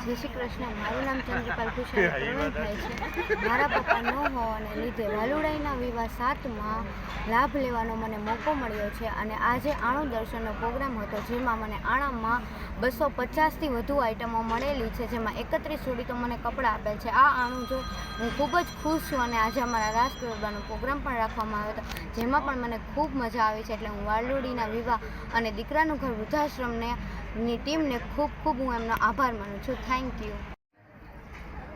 જય શ્રી કૃષ્ણ. મારું નામ ચંદ્રપાલ કુશળ પ્રવીણભાઈ છે. મારા પપ્પા ન હોવાને લીધે વાલુડાઈના વિવાહ સાતમાં લાભ લેવાનો મને મોકો મળ્યો છે અને આજે આણું દર્શનનો પ્રોગ્રામ હતો જેમાં મને આણામાં બસો પચાસથી વધુ આઇટમો મળેલી છે જેમાં એકત્રીસ જોડી તો મને કપડાં આપેલ છે. આ આણું જો હું ખૂબ જ ખુશ છું અને આજે અમારા રાસ ગરબાનો પ્રોગ્રામ પણ રાખવામાં આવ્યો હતો જેમાં પણ મને ખૂબ મજા આવી છે. એટલે હું વાલુડીના વિવાહ અને દીકરાનું ઘર વૃદ્ધાશ્રમને ની ટીમને ખૂબ ખૂબ હું એમનો આભાર માનું છું. થેન્ક યુ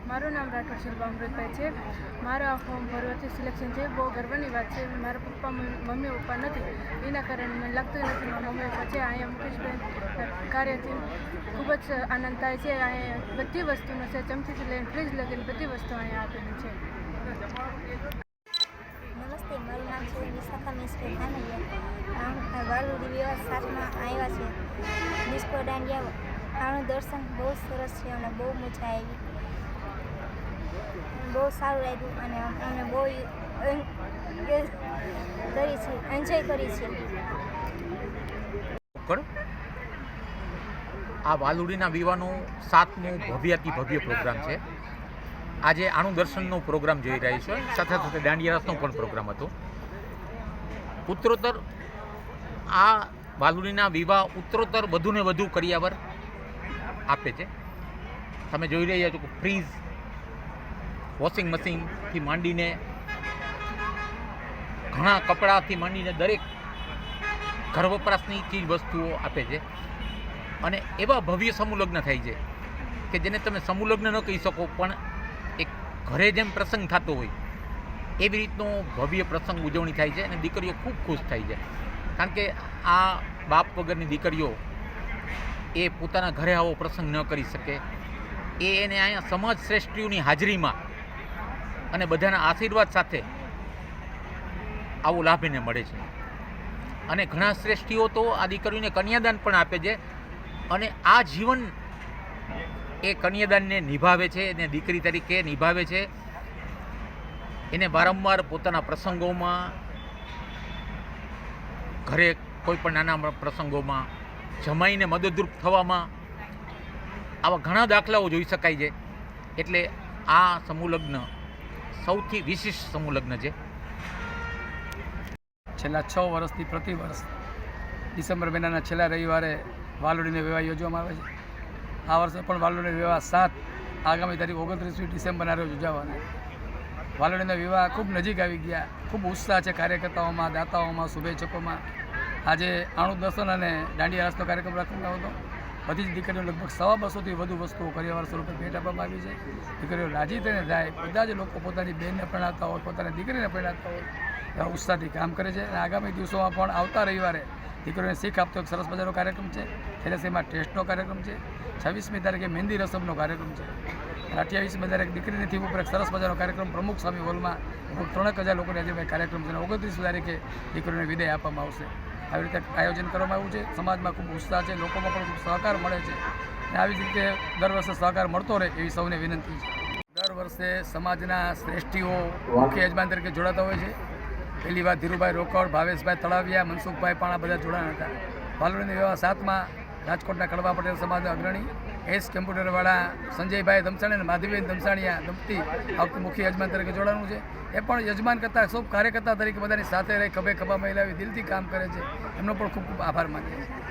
મારું નામ રાઠોડ શિલ્પા અમૃતભાઈ છે. મારું ફોર્મ ભરવાથી સિલેક્શન છે. બહુ ગર્વની વાત છે. મારા પપ્પા, મમ્મી, પપ્પા નથી. એના કારણે મને લાગતું નથી મારા મમ્મી, પપ્પા છે. અહીંયા મુકેશભાઈ કાર્યથી ખૂબ જ આનંદ થાય છે. અહીંયા બધી વસ્તુનો છે. ચમચીથી લઈને ફ્રીજ લગીને બધી વસ્તુ અહીંયા આપેલી છે. વિશાખા મિસ્ટર ધાનૈયા આમ વાલુડી વિવાહ સાતમાં આવ્યા છે ડિસ્કો દાંડિયા આનું દર્શન બહુ સરસ છે અને બહુ મજા આવી બહુ સારું લાગ્યું અને અમને બહુ કરી છે એન્જોય કરી છે આ વાલુડીના વિવાહનો સાતમો ભવ્યાતિ ભવ્ય પ્રોગ્રામ છે આજે આણું દર્શનનો પ્રોગ્રામ જોઈ રહ્યા છે સાથે સાથે દાંડિયા રસનો પણ પ્રોગ્રામ હતો ઉત્તરોત્તર. આ વાલુડીના વિવાહ ઉત્તરોત્તર વધુને વધુ કરિયાવર આપે છે. તમે જોઈ રહ્યા છો કે ફ્રીજ વોશિંગ મશીનથી માંડીને ઘણા કપડાથી માંડીને દરેક ઘર વપરાશની ચીજ વસ્તુઓ આપે છે. અને એવા ભવ્ય સમૂહ થાય છે કે જેને તમે સમૂહ ન કહી શકો, પણ એક ઘરે જેમ પ્રસંગ થતો હોય એવી રીતનો ભવ્ય પ્રસંગ ઉજવણી થાય છે અને દીકરીઓ ખૂબ ખુશ થાય છે. કારણ કે આ બાપ વગરની દીકરીઓ એ પોતાના ઘરે આવો પ્રસંગ ન કરી શકે. એ એને અહીંયા સમાજ શ્રેષ્ઠીઓની હાજરીમાં અને બધાના આશીર્વાદ સાથે આવો લાભ એને મળે છે. અને ઘણા શ્રેષ્ઠીઓ તો આ દીકરીઓને કન્યાદાન પણ આપે છે અને આ જીવન એ કન્યાદાનને નિભાવે છે, એને દીકરી તરીકે નિભાવે છે. એને વારંવાર પોતાના પ્રસંગોમાં, ઘરે કોઈ પણ નાના પ્રસંગોમાં જમાઈને મદદરૂપ થવામાં આવા ઘણા દાખલાઓ જોઈ શકાય છે. એટલે આ સમૂહ સૌથી વિશિષ્ટ સમૂહ છે. છેલ્લા છ વર્ષથી પ્રતિ વર્ષ ડિસેમ્બર મહિનાના છેલ્લા રવિવારે વાલોડીનો વિવાહ યોજવામાં આવે છે. આ વર્ષે પણ વાલોડીનો વિવાહ સાત, આગામી તારીખ ઓગણત્રીસમી ડિસેમ્બરના રોજ ઉજવવાના વાલોડીના વિવાહ ખૂબ નજીક આવી ગયા. ખૂબ ઉત્સાહ છે કાર્યકર્તાઓમાં, દાતાઓમાં, શુભેચ્છકોમાં. આજે આણું દર્શન અને દાંડિયા રસનો કાર્યક્રમ રાખવામાં હતો બધી જ દીકરીઓ લગભગ સવા બસોથી વધુ વસ્તુઓ કરિયાવર સ્વરૂપે ભેટ આપવામાં આવી છે. દીકરીઓ રાજી થઈને જાય, બધા જ લોકો પોતાની બહેનને પરણાવતા હોય, પોતાની દીકરીને પરણાવતા હોય ઉત્સાહથી કામ કરે છે. અને આગામી દિવસોમાં પણ આવતા રવિવારે દીકરીઓને શીખ આપતો એક સરસ મજાનો કાર્યક્રમ છે. થેલેસીમાં ટેસ્ટનો કાર્યક્રમ છે. છવ્વીસમી તારીખે મહેંદી રસમનો કાર્યક્રમ છે. અને અઠ્યાવીસમી તારીખ દીકરીની થીમ ઉપર એક સરસ મજાનો કાર્યક્રમ પ્રમુખ સ્વામી હોલમાં લગભગ ત્રણેક હજાર લોકોને આજે કાર્યક્રમ છે અને ઓગણત્રીસ તારીખે દીકરીઓને વિદાય આપવામાં આવશે. આવી રીતે આયોજન કરવામાં આવ્યું છે. સમાજમાં ખૂબ ઉત્સાહ છે. લોકોમાં પણ ખૂબ સહકાર મળે છે. અને આવી જ રીતે દર વર્ષે સહકાર મળતો રહે એવી સૌને વિનંતી છે. દર વર્ષે સમાજના શ્રેષ્ઠીઓ મુખ્ય યજમાન તરીકે જોડાતા હોય છે. પહેલી વાર ધીરુભાઈ રોકડ, ભાવેશભાઈ તળાવિયા, મનસુખભાઈ પાણા બધા જોડાણા હતા. વાલોડીની વિવાહ સાતમાં રાજકોટના કડવા પટેલ સમાજના અગ્રણી, એસ કમ્પ્યુટરવાળા સંજયભાઈ દમસાણી અને માધવીબેન દમસાણીયા દંપતી આ મુખ્ય યજમાન તરીકે જોડાણું છે. એ પણ યજમાન કરતાં સૌ કાર્યકર્તા તરીકે બધાની સાથે રહી ખભે ખભા મહિલાવી દિલથી કામ કરે છે. એમનો પણ ખૂબ ખૂબ આભાર માનીએ છીએ.